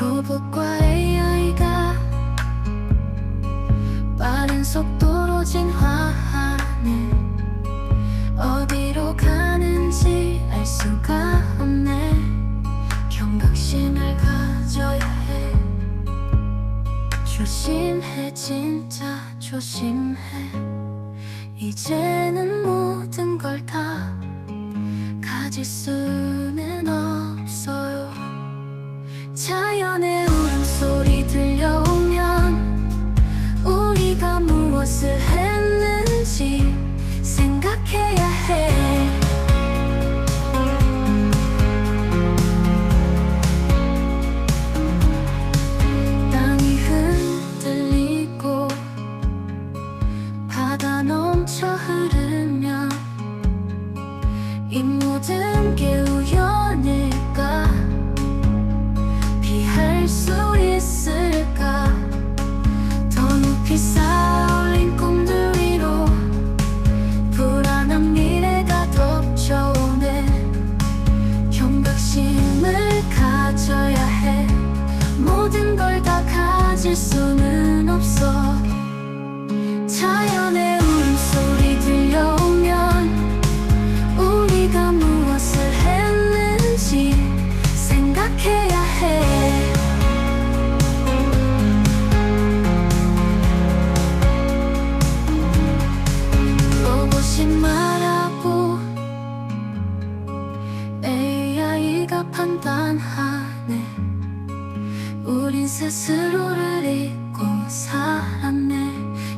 로봇과 AI가 빠른 속도로 진화하네. 어디로 가는지 알 수가 없네. 경각심을 가져야 해. 조심해 진짜 조심해. 이제는 모든 걸 다 가질 수 자연의 울음소리 들려오면 우리가 무엇을 했는지 생각해야 해. 땅이 흔들리고 바다 넘쳐 흐르면 이 모든 가질 수는 없어 우린 스스로를 잊고 살았네.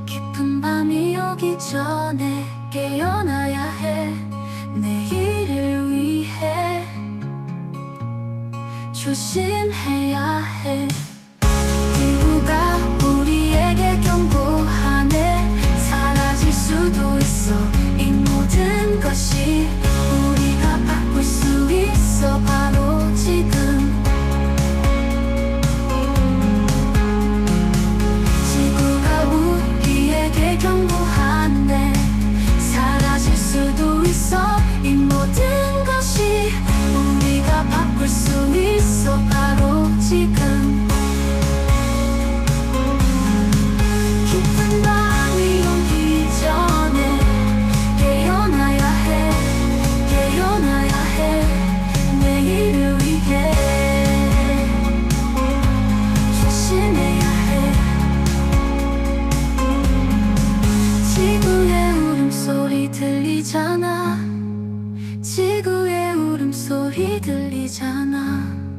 깊은 밤이 오기 전에 깨어나야 해. 내일을 위해 조심해야 해. 지구가 우리에게 경고하네. 사라질 수도 있어. 이 모든 것이 우리가 바꿀 수 있어 들리잖아